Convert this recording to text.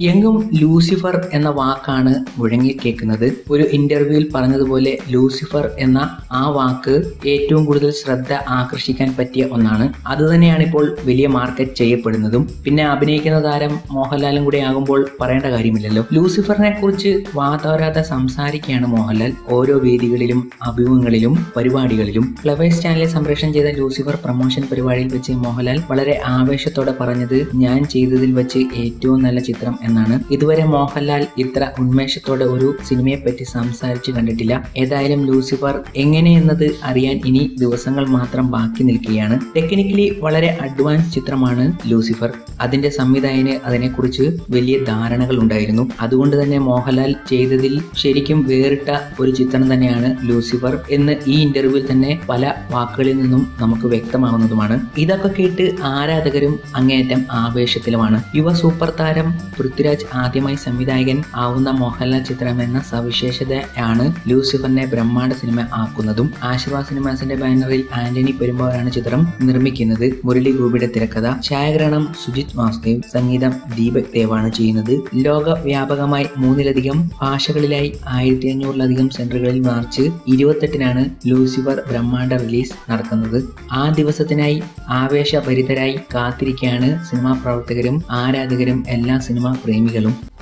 എങ്കും Lucifer എന്ന വാക്കാണ് മുഴങ്ങി കേൾക്കുന്നത്. ഒരു ഇന്റർവ്യൂവിൽ പറഞ്ഞതുപോലെ ലൂസിഫർ എന്ന ആ വാക്ക് ഏറ്റവും കൂടുതൽ ശ്രദ്ധ ആകർഷിക്കാൻ പറ്റിയ ഒന്നാണ്. അത് തന്നെയാണ് ഇപ്പോൾ വലിയ മാർക്കറ്റ് ചെയ്യപ്പെടുന്നതും. പിന്നെ അഭിനയിക്കുന്ന താരം മോഹൻലാലും കൂടെ ആകുമ്പോൾ പറയേണ്ട കാര്യമില്ലല്ലോ. ലൂസിഫറിനെ കുറിച്ച് വാതോരാതെ സംസാരിക്കുകയാണ് മോഹൻലാൽ. ഓരോ വേദികളിലും അഭിമുഖങ്ങളിലും പരിപാടികളിലും. ഫ്ലവേഴ്സ് ചാനലിൽ സംപ്രേഷണം ചെയ്ത ലൂസിഫർ പ്രൊമോഷൻ പരിപാടിയിൽ വെച്ച് മോഹൻലാൽ വളരെ ആവേശത്തോടെ പറഞ്ഞത് ഞാൻ ചെയ്തതിൽ വെച്ച് ഏറ്റവും നല്ല ചിത്രം എന്നാണ്. ഇതുവരെ മോഹൻലാൽ ഇത്ര ഉന്മേഷത്തോടെ ഒരു സിനിമയെ പറ്റി സംസാരിച്ചു കണ്ടിട്ടില്ല. ഏതായാലും ലൂസിഫർ എങ്ങനെയെന്നത് അറിയാൻ ഇനി ദിവസങ്ങൾ മാത്രം ബാക്കി നിൽക്കുകയാണ്. ടെക്നിക്കലി വളരെ അഡ്വാൻസ് ചിത്രമാണ് ലൂസിഫർ. അതിന്റെ സംവിധായകന് അതിനെക്കുറിച്ച് വലിയ ധാരണകൾ ഉണ്ടായിരുന്നു. അതുകൊണ്ട് തന്നെ മോഹൻലാൽ ചെയ്തതിൽ ശരിക്കും വേറിട്ട ഒരു ചിത്രം തന്നെയാണ് ലൂസിഫർ എന്ന് ഈ ഇന്റർവ്യൂവിൽ തന്നെ പല വാക്കുകളിൽ നിന്നും നമുക്ക് വ്യക്തമാവുന്നതുമാണ്. ഇതൊക്കെ കേട്ട് ആരാധകരും അങ്ങേയറ്റം ആവേശത്തിലുമാണ്. യുവ സൂപ്പർ താരം പൃഥ്വിരാജ് ആദ്യമായി സംവിധായകൻ ആവുന്ന മോഹൻലാൽ ചിത്രം എന്ന സവിശേഷതയാണ് ലൂസിഫറിനെ ബ്രഹ്മാണ്ഡ സിനിമ ആക്കുന്നതും ആശീർവാദ് സിനിമാസിന്റെ ബാനറിൽ ആന്റണി പെരുമ്പാവരാണ് ചിത്രം നിർമ്മിക്കുന്നത്. മുരളി ഗോപിയുടെ തിരക്കഥ ഛായാഗ്രഹണം സുജിത് വാസുദേവ് സംഗീതം ദീപക് ദേവാണ് ചെയ്യുന്നത്. ലോകവ്യാപകമായി മൂന്നിലധികം ഭാഷകളിലായി ആയിരത്തി അഞ്ഞൂറിലധികം സെന്ററുകളിൽ മാർച്ച് ഇരുപത്തെട്ടിനാണ് ലൂസിഫർ ബ്രഹ്മാണ്ഡ റിലീസ് നടക്കുന്നത്. ആ ദിവസത്തിനായി ആവേശഭരിതരായി കാത്തിരിക്കുകയാണ് സിനിമാ പ്രവർത്തകരും ആരാധകരും എല്ലാ സിനിമാ फ्रेम